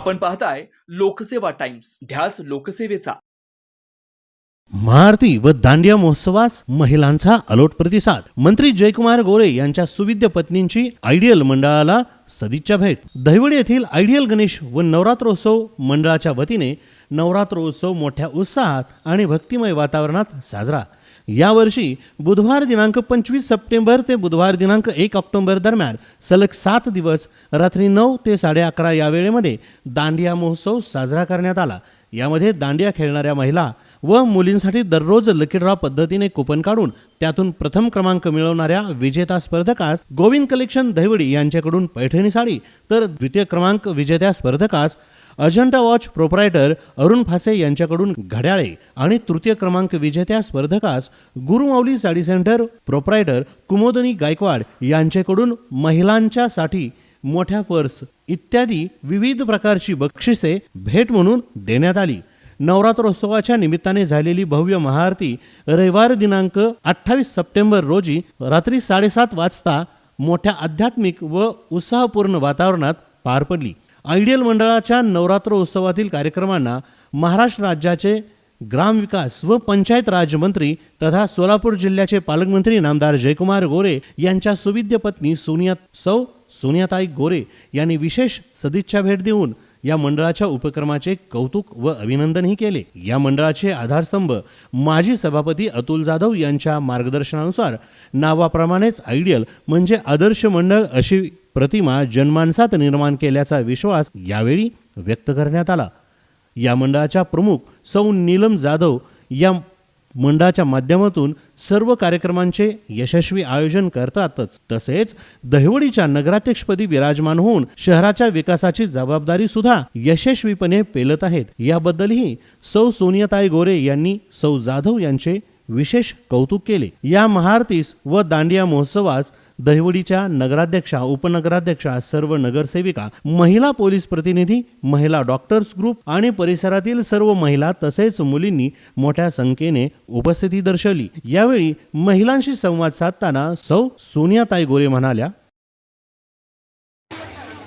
आपण पाहताय लोकसेवा टाइम्स. ध्यास लोकसेवेचा. महाआरती व दांडिया महोत्सवास महिलांचा अलोट प्रतिसाद. मंत्री जयकुमार गोरे यांच्या सुविद्य पत्नींची आयडियल मंडळाला सदिच्छा भेट. दहिवडी येथील आयडियल गणेश व नवरात्रोत्सव मंडळाच्या वतीने नवरात्रोत्सव मोठ्या उत्साहात आणि भक्तिमय वातावरणात साजरा. यावर्षी बुधवार दिनांक पंचवीस सप्टेंबर ते बुधवार दिनांक एक ऑक्टोबर दरम्यान सलग सात दिवस रात्री नऊ ते साडे अकरा या वेळेमध्ये दांडिया महोत्सव साजरा करण्यात आला. यामध्ये दांडिया खेळणाऱ्या महिला व मुलींसाठी दररोज लकी ड्रॉ पद्धतीने कुपन काढून त्यातून प्रथम क्रमांक मिळवणाऱ्या विजेता स्पर्धकास गोविंद कलेक्शन दहिवडी यांच्याकडून पैठणी साडी तर द्वितीय क्रमांक विजेत्या स्पर्धकास अजंटा वॉच प्रोप्रायटर अरुण फासे यांच्याकडून घड्याळे आणि तृतीय क्रमांक विजेत्या स्पर्धकास गुरुमाऊली साडी सेंटर प्रोप्रायटर कुमोदनी गायकवाड यांच्याकडून महिलांच्यासाठी मोठ्या पर्स इत्यादी विविध प्रकारची बक्षिसे भेट म्हणून देण्यात आली. नवरात्रोत्सवाच्या निमित्ताने झालेली भव्य महाआरती रविवार दिनांक अठ्ठावीस सप्टेंबर रोजी रात्री साडेसात वाजता मोठ्या आध्यात्मिक व उत्साहपूर्ण वातावरणात पार पडली. आयडियल मंडळाच्या नवरात्र उत्सवातील कार्यक्रमांना महाराष्ट्र राज्याचे ग्रामविकास व पंचायत राजमंत्री तथा सोलापूर जिल्ह्याचे पालकमंत्री नामदार जयकुमार गोरे यांच्या सुविद्य पत्नी सोनिया सौ सोनियाताई गोरे यांनी विशेष सदिच्छा भेट देऊन या मंडळाच्या उपक्रमाचे कौतुक व अभिनंदनही केले. या मंडळाचे आधारस्तंभ माजी सभापती अतुल जाधव यांच्या मार्गदर्शनानुसार नावाप्रमाणेच आयडियल म्हणजे आदर्श मंडळ अशी प्रतिमा जनमानसात निर्माण केल्याचा विश्वास यावेळी व्यक्त करण्यात आला. या मंडळाच्या प्रमुख सौ नीलम जाधव या मंडळाच्या माध्यमातून सर्व कार्यक्रमांचे यशस्वी आयोजन करतातच. तसेच दहिवडीच्या नगराध्यक्षपदी विराजमान होऊन शहराच्या विकासाची जबाबदारी सुद्धा यशस्वीपणे पेलत आहेत. याबद्दलही सौ सोनियाताई गोरे यांनी सौ जाधव यांचे विशेष कौतुक केले. या महारतीस व दांडिया महोत्सवास दहिवडीच्या नगराध्यक्षा उपनगराध्यक्षा सर्व नगरसेविका महिला पोलीस प्रतिनिधी महिला डॉक्टर्स ग्रुप आणि परिसरातील सर्व महिला तसेच मुलींनी मोठ्या संख्येने उपस्थिती दर्शवली. यावेळी महिलांशी संवाद साधताना सौ सोनियाताई गोरे म्हणाल्या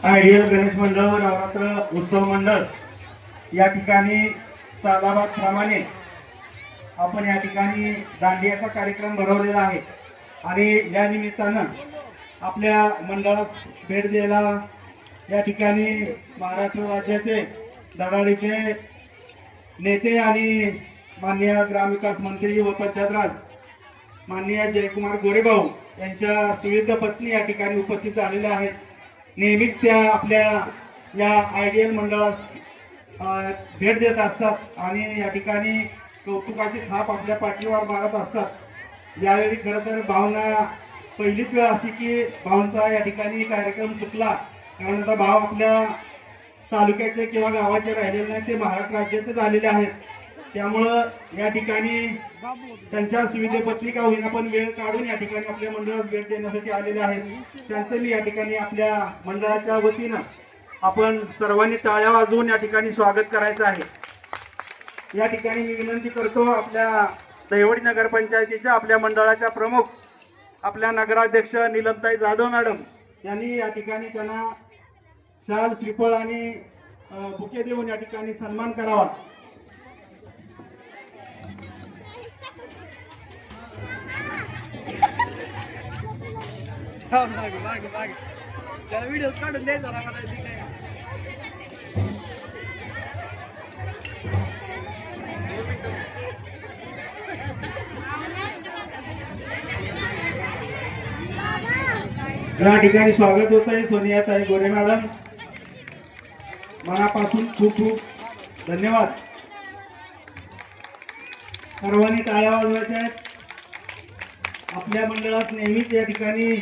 आयडियल गणेश मंडळ व नवरात्र उत्सव मंडळ या ठिकाणी प्रमाणे आपण या ठिकाणी दांडियाचा कार्यक्रम भरवलेला आहे. आणि या निमित्तानं आपल्या मंडळास भेट द्यायला या ठिकाणी महाराष्ट्र राज्याचे धडाडीचे नेते आणि माननीय ग्रामविकास मंत्री व पंचायतराज माननीय जयकुमार गोरेभाऊ यांच्या सुविध पत्नी या ठिकाणी उपस्थित झालेल्या आहेत. नेहमीच त्या आपल्या या आयडियल मंडळास भेट देत असतात आणि या ठिकाणी कौतुकाची थाप आपल्या पाठीवर मारत असतात. यावेळी खरं तर भावना पहिलीच वेळ अशी की भावांचा या ठिकाणी कार्यक्रम चुकला. कारण आता भाव आपल्या तालुक्याचे किंवा गावाचे राहिलेले नाही ते महाराष्ट्र राज्याचे झालेले आहेत. त्यामुळं या ठिकाणी त्यांच्या सुविधेपत्री का होईना पण वेळ काढून या ठिकाणी आपल्या मंडळास भेट देण्यासाठी आलेले आहेत. त्यांचं मी या ठिकाणी आपल्या मंडळाच्या वतीनं आपण सर्वांनी टाळ्या वाजवून या ठिकाणी स्वागत करायचं आहे. या ठिकाणी मी विनंती करतो आपल्या दहिवडी नगरपंचायतीच्या आपल्या मंडळाच्या प्रमुख आपल्या नगराध्यक्ष निलमताई जाधव मॅडम यांनी या ठिकाणी त्यांना शाल श्रीफळ आणि बुके देऊन या ठिकाणी सन्मान करावा. मागे मागे मागे. त्याला काढून द्यायचा या ठिकाणी स्वागत होत आहे सोनियाताई गोरे मॅडम. मनापासून खूप खूप धन्यवाद. सर्वांनी टाळ्या वाजवायच्या आहेत. आपल्या मंडळात नेहमीच या ठिकाणी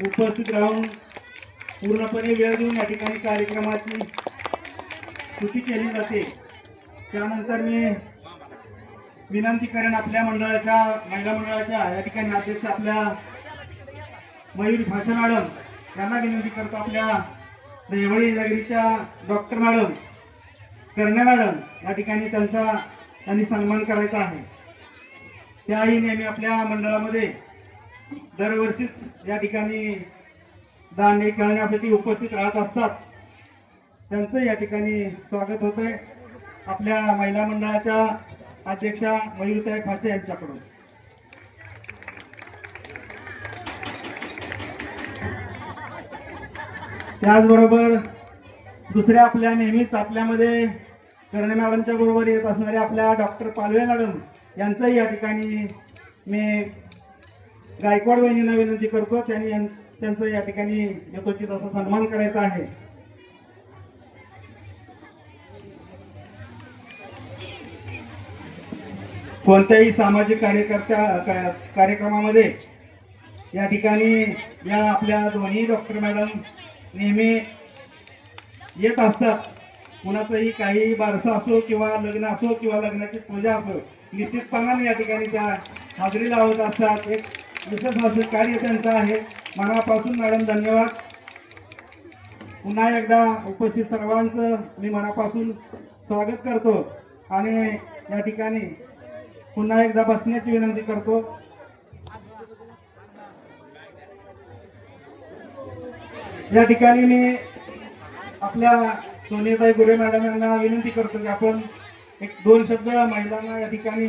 उपस्थित राहून पूर्णपणे वेळ देऊन या ठिकाणी कार्यक्रमाची कृती केली जाते. त्यानंतर मी विनंती करेन आपल्या मंडळाच्या महिला मंडळाच्या या ठिकाणी अध्यक्ष आपल्या मयूर भाषा मॅडम. यांना विनंती करतो आपल्या रेवळी नगरीच्या डॉक्टर मॅडम. करणे मॅडम या ठिकाणी त्यांचा त्यांनी सन्मान करायचा आहे. त्याही नेहमी आपल्या मंडळामध्ये दरवर्षीच या ठिकाणी दांडे खेळण्यासाठी उपस्थित राहत असतात. त्यांचं या ठिकाणी स्वागत होत आहे आपल्या महिला मंडळाच्या अध्यक्षा मयूरताई फासे यांच्याकडून. त्याचबरोबर दुसऱ्या आपल्या नेहमीच आपल्यामध्ये कर्णे मॅडमच्या बरोबर येत असणाऱ्या आपल्या डॉक्टर पालवे मॅडम यांचंही या ठिकाणी मी गायकवाड वहिनींना विनंती करतो त्यांनी त्यांचं या ठिकाणी यथोचित असा सन्मान करायचा आहे. कोणत्याही सामाजिक कार्यकर्त्या कार्यक्रमामध्ये या ठिकाणी या आपल्या दोन्ही डॉक्टर मॅडम नेहमी येत असतात. कुणाचंही काही बारसं असो किंवा लग्न असो किंवा लग्नाची पूजा असो निश्चितपणाने या ठिकाणी त्या हाजरी लावत असतात. एक विशेष असं कार्य त्यांचं आहे. मनापासून मॅडम धन्यवाद. पुन्हा एकदा उपस्थित सर्वांचं मी मनापासून स्वागत करतो आणि या ठिकाणी पुन्हा एकदा बसण्याची विनंती करतो. या ठिकाणी मी आपल्या सोनियाताई गुरे मॅडम यांना विनंती करतो की आपण एक दोन शब्द महिलांना या ठिकाणी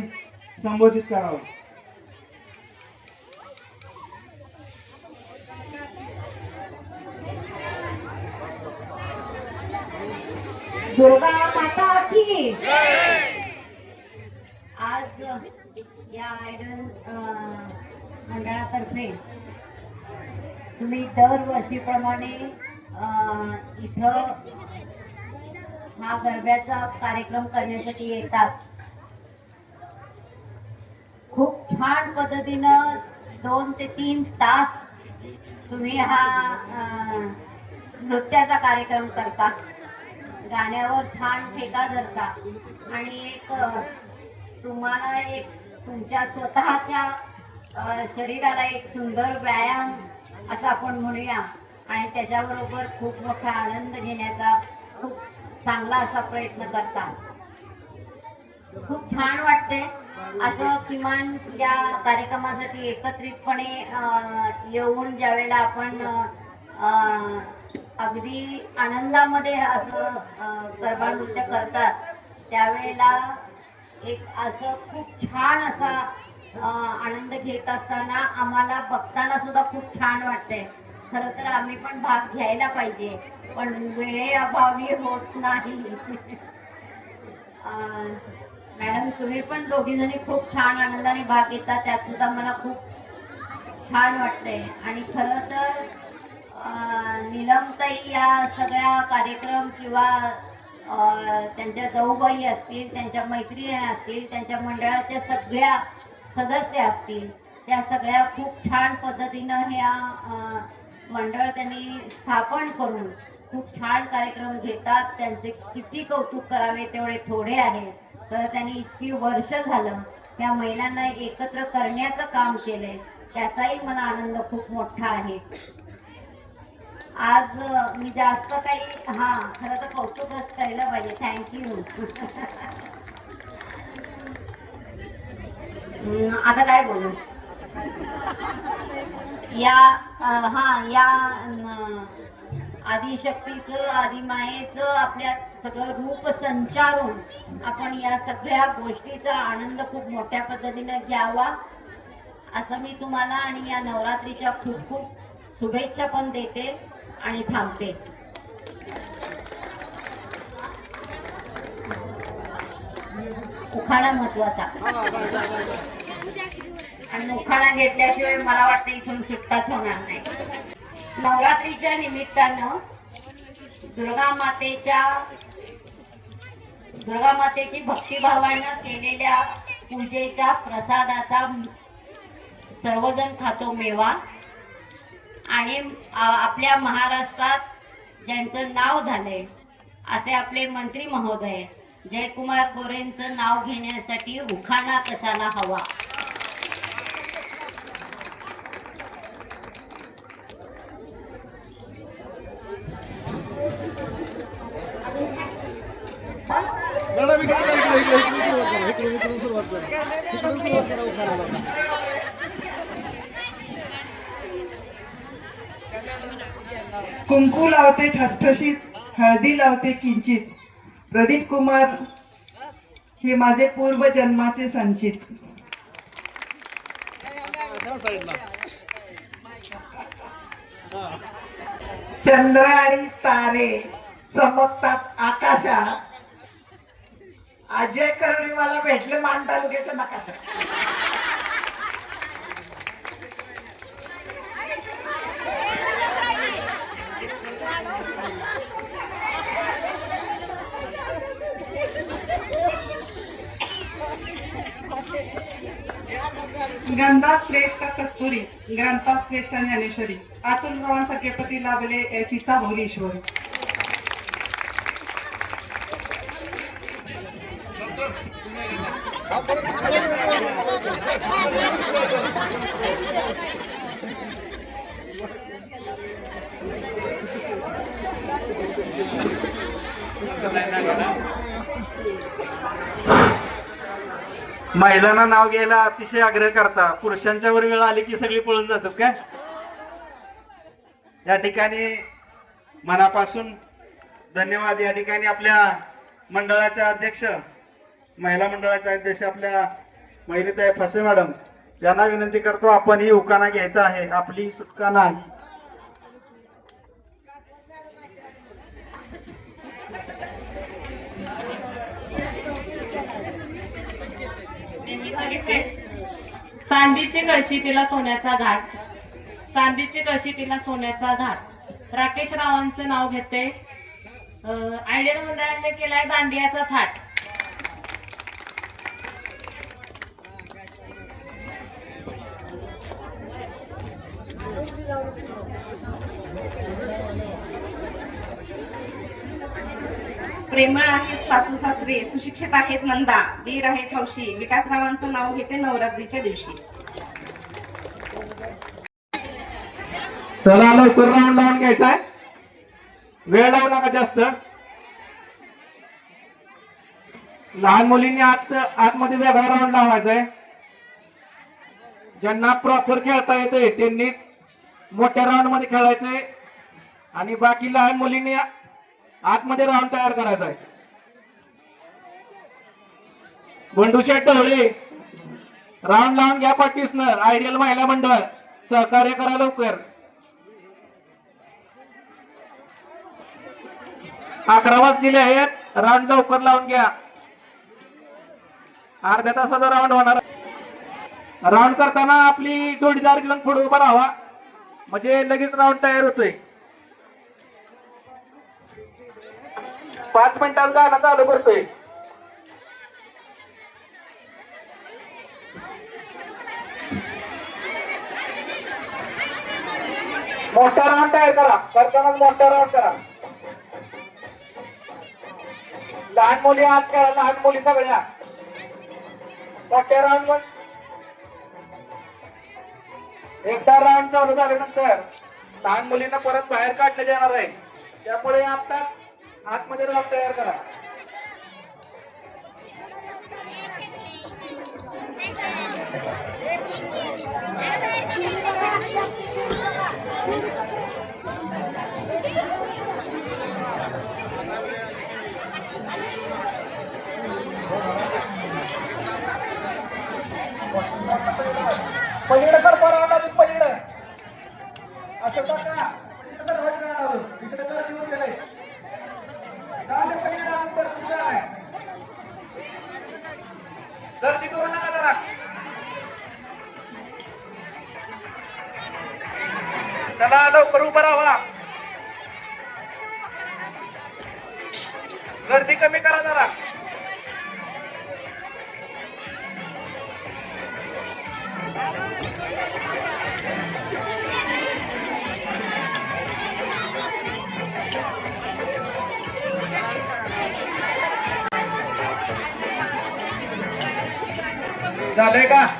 संबोधित करावं. दुर्गा माता की आज या आयडल मंडळातर्फे तुम्ही दरवर्षीप्रमाणे अं, इथं हा गरब्याचा कार्यक्रम करण्यासाठी येतात. खूप छान पद्धतीनं दोन ते तीन तास तुम्ही हा नृत्याचा कार्यक्रम करता. गाण्यावर छान ठेका धरता. आणि एक तुम्हाला एक तुमच्या स्वतःच्या शरीराला एक सुंदर व्यायाम असं आपण म्हणूया. आणि त्याच्याबरोबर खूप मोठा आनंद घेण्याचा खूप चांगला असा प्रयत्न करता खूप छान वाटते असं किमान या कार्यक्रमासाठी एकत्रितपणे अ, येऊन ज्यावेळेला आपण अगदी आनंदामध्ये असं गरबा नृत्य करतात त्यावेळेला एक असं खूप छान असा आनंद घेत असताना आम्हाला बघताना सुद्धा खूप छान वाटते खर तर आम्ही पण भाग घ्यायला पाहिजे पण वेळेअभावी होत नाही. मॅडम तुम्ही पण दोघी जणी खूप छान आनंदाने भाग घेता त्यात सुद्धा मला खूप छान वाटते आणि खरं तर निलमताई नीलमताई या सगळ्या कार्यक्रम किंवा अं, त्यांच्या जाऊबाई असतील त्यांच्या मैत्रिणी असतील त्यांच्या मंडळाच्या सगळ्या सदस्य असतील. त्या सगळ्या खूप छान पद्धतीनं ह्या मंडळ त्यांनी स्थापन करून खूप छान कार्यक्रम घेतात. त्यांचे किती कौतुक करावे तेवढे थोडे आहे तर त्यांनी इतकी वर्ष झालं त्या महिलांना एकत्र करण्याचं काम केलंय. त्याचाही मला आनंद खूप मोठा आहे. आज मी जास्त काही हा खरं तर कौतुकच करायला पाहिजे. थँक्यू आता काय बोलू? या हा या आदिशक्तीचं आदिमायेचं आपल्या सगळं रूप संचारून आपण या सगळ्या गोष्टीचा आनंद खूप मोठ्या पद्धतीने घ्यावा असं मी तुम्हाला आणि या नवरात्रीच्या खूप खूप शुभेच्छा पण देते आणि थांबते. उखाणा महत्त्वाचा. आणि उखाणा घेतल्याशिवाय मला वाटतं इथून सुट्टाच होणार नाही. नवरात्रीच्या निमित्तानं दुर्गा मातेच्या दुर्गा मातेची भक्तिभावानं केलेल्या पूजेच्या प्रसादाचा सर्वजण खातो मेवा. आणि आपल्या महाराष्ट्रात ज्यांचं नाव झालंय असे आपले मंत्री महोदय जयकुमार गोरेंचं नाव घेण्यासाठी उखाणा कशाला हवा? कुंकू लावते ठसठशीत हळदी लावते किंचित. प्रदीप कुमार हे माझे पूर्व जन्माचे संचित. चंद्र आणि तारे चमकतात आकाशात. अजय करणे मला भेटले मान तालुक्याच्या नकाशात. ग्रंथात श्रेष्ठ कस्तुरी ग्रंथात श्रेष्ठ ज्ञानेश्वरी आतून भवांसारखे पती लाभले याची चांगली ईश्वरी. महिलांना नाव घ्यायला अतिशय आग्रह करता. पुरुषांच्या वर वेळ आली की सगळी पळून जातात काय? या ठिकाणी मनापासून धन्यवाद. या ठिकाणी आपल्या मंडळाच्या अध्यक्ष महिला मंडळाच्या अध्यक्ष आपल्या महिलाताई फसे मॅडम यांना विनंती करतो आपण ही उकाना घ्यायचा आहे. आपली सुटका नाही. चांदीची कळशी तिला सोन्याचा घाट. चांदीची कळशी तिला सोन्याचा घाट. राकेश रावांचं नाव घेते. आयडियल मंडळाने केलाय दांडियाचा थाट. प्रेमळ आहेत सासू सासरे सुशिक्षित आहेत नंदा वीर आहेत हौशी विकासरावांचं नाव घेते नवरात्रीच्या दिवशी. चला लवकर राऊंड लावून घ्यायचा आहे. वेळ लावू नका जास्त. लहान मुलींनी आत आतमध्ये वेगळा राऊंड लावायचा आहे. ज्यांना प्रॉपर खेळता येते त्यांनीच मोठ्या राऊंडमध्ये खेळायचंय. आणि बाकी लहान मुलींनी आतमध्ये राऊंड तयार करायचा आहे. बंडूशेठ ढवळे राऊंड लावून घ्या पाठीसनं आयडियल महिला मंडळ. सहकार्य करा लवकर. अकरा वाजलेले आहेत. राऊंड लवकर लावून घ्या. अर्ध्या तासाचा राऊंड होणार राऊंड करताना आपली जोडीदार घेऊन पुढे उभा राहावा. म्हणजे लगेच राऊंड तयार होतोय. पाच मिनिटात गाणं चालू करतोय. मोठा राऊंड तयार करा. करताना मोठा राऊंड करा. लहान मुली आज करा लहान मुली सगळ्या. मोठ्या राऊंड वर. एकदा राऊंड चालू झाल्यानंतर लहान मुलींना परत बाहेर काढलं जाणार आहे. त्यामुळे आता आतमध्ये राऊंड तयार करा. पलीकडे कर बरं आला पलीकडे. असं का पलीकडे कर राजूला आणावं. इकडे कर निघून गेलंय. जाऊ दे पलीकडे आणून परत तुझं आहे. गर्दी करू नका जरा चला लवकर उभं राहा. गर्दी कमी करा जरा. झालंय का?